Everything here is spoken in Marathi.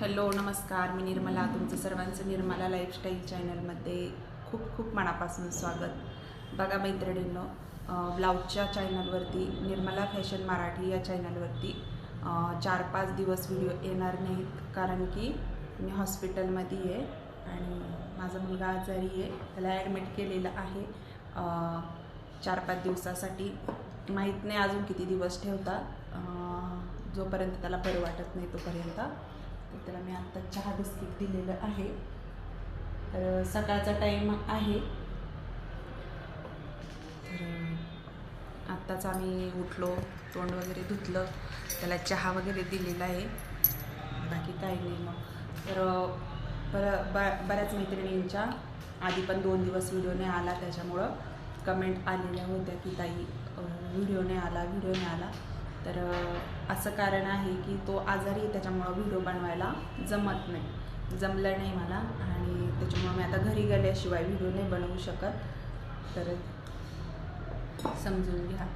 हॅलो नमस्कार. मी निर्मला तुमचं सर्वांचं निर्मला लाईफस्टाईल चॅनलमध्ये खूप खूप मनापासून स्वागत. बघा मैत्रिणींनो ब्लाऊजच्या चॅनलवरती निर्मला फॅशन मराठी या चॅनलवरती चार पाच दिवस व्हिडिओ येणार नाहीत. कारण की मी हॉस्पिटलमध्ये आहे आणि माझा मुलगा आजारी आहे. त्याला ॲडमिट केलेलं आहे. चार पाच दिवसासाठी. माहीत नाही अजून किती दिवस ठेवतात जोपर्यंत त्याला बरं वाटत नाही तोपर्यंत. तर त्याला मी आत्ता चहा बिस्किट दिलेलं आहे. तर सकाळचा टाईम आहे. तर आत्ताच आम्ही उठलो तोंड वगैरे धुतलं त्याला चहा वगैरे दिलेला आहे. बाकी काही नाही मग. तर बर ब बऱ्याच मैत्रिणींच्या आधी पण दोन दिवस व्हिडिओ नाही आला त्याच्यामुळं कमेंट आलेल्या होत्या की ताई व्हिडिओ नाही आला व्हिडिओ नाही आला. तर असं कारण आहे की तो आजारी त्याच्यामुळं व्हिडिओ बनवायला जमत नाही. जमलं नाही मला आणि त्याच्यामुळं मी आता घरी गेल्याशिवाय व्हिडिओ नाही बनवू शकत. तर समजून घ्या.